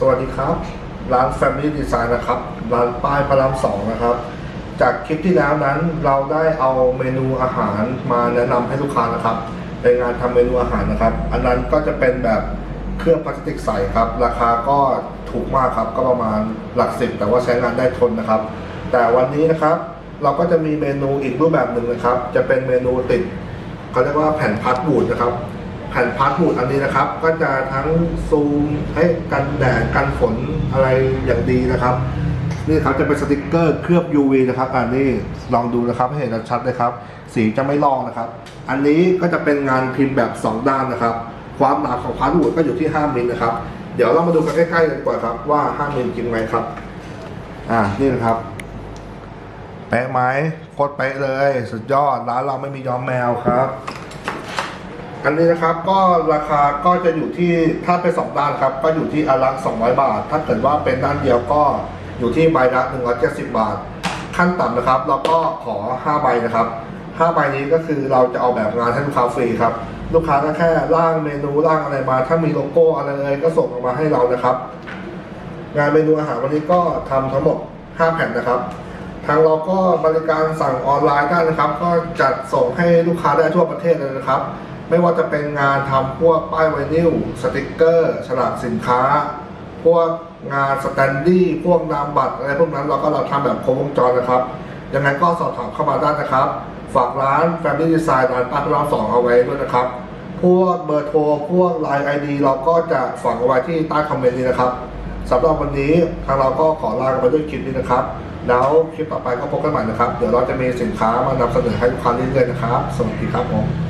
สวัสดีครับ ร้าน Family Design นะครับ ร้านป้ายพระรามสองนะครับ จากคลิปที่แล้วนั้นเราได้เอาเมนูอาหารมาแนะนำให้ลูกค้านะครับเป็นงานทำเมนูอาหารนะครับ อันนั้นก็จะเป็นแบบเครื่องพลาสติกใสครับ ราคาก็ถูกมากครับก็ประมาณหลักสิบแต่ว่าใช้งานได้ทนนะครับ แต่วันนี้นะครับ เราก็จะมีเมนูอีกรูปแบบหนึ่งนะครับ จะเป็นเมนูติดเขาเรียกว่าแผ่นพาร์ทบูดนะครับ แผ่นพาร์ทบูดอันนี้นะครับ ก็จะทั้งซูมให้กันแดดกันฝนอะไรอย่างดีนะครับ นี่ครับจะเป็นสติกเกอร์เคลือบ UV นะครับอันนี้ลองดูนะครับให้เห็นชัดเลยครับ สีจะไม่ลอกนะครับ อันนี้ก็จะเป็นงานพิมพ์แบบ 2 ด้านนะครับ ความหนาของพาร์ทบูดก็อยู่ที่ 5มิลนะครับ เดี๋ยวเรามาดูกันใกล้ๆกันกว่าครับว่า 5มิลจริงไหมครับ อ่านี่นะครับเป๊ะไหมโคตรเป๊ะเลย สุดยอดร้านเราไม่มีย้อมแมวครับ อันนี้นะครับ ก็ราคาก็จะอยู่ที่ถ้าเป็นสองด้านครับ ก็อยู่ที่อันละ200 บาท ถ้าเกิดว่าเป็นด้านเดียวก็อยู่ที่ใบละ170 บาท ขั้นต่ำนะครับเราก็ขอ 5 ใบนะครับ 5 ใบนี้ก็คือเราจะเอาแบบงานให้ลูกค้าฟรีครับ ลูกค้าก็แค่ร่างเมนูร่างอะไรมา ถ้ามีโลโก้อะไรเลยก็ส่งออกมาให้เรานะครับ งานเมนูอาหารวันนี้ก็ทำทั้งหมด 5 แผ่นนะครับทางเราก็บริการสั่งออนไลน์ได้นะครับ ก็จัดส่งให้ลูกค้าได้ทั่วประเทศเลยนะครับ ไม่ว่าจะเป็นงานทำพวกป้ายไวนิลสติกเกอร์ฉลากสินค้า พวกงานสแตนดี้พวกนามบัตรอะไรพวกนั้นเราก็เราทำแบบครบวงจรนะครับ ยังไงก็สอบถามเข้ามาได้นะครับ ฝากร้าน Family Design ร้านป้าพระรามสองเอาไว้ด้วยนะครับ พวกเบอร์โทร พวก Line ID เราก็จะฝังเอาไว้ที่ใต้คอมเมนต์นี้นะครับสำหรับวันนี้ทางเราก็ขอลากันไปด้วยคลิปนี้นะครับ แล้วคลิปต่อไปก็พบกันใหม่นะครับ เดี๋ยวเราจะมีสินค้ามานำเสนอให้ลูกค้าเรื่อยๆนะครับ สวัสดีครับผม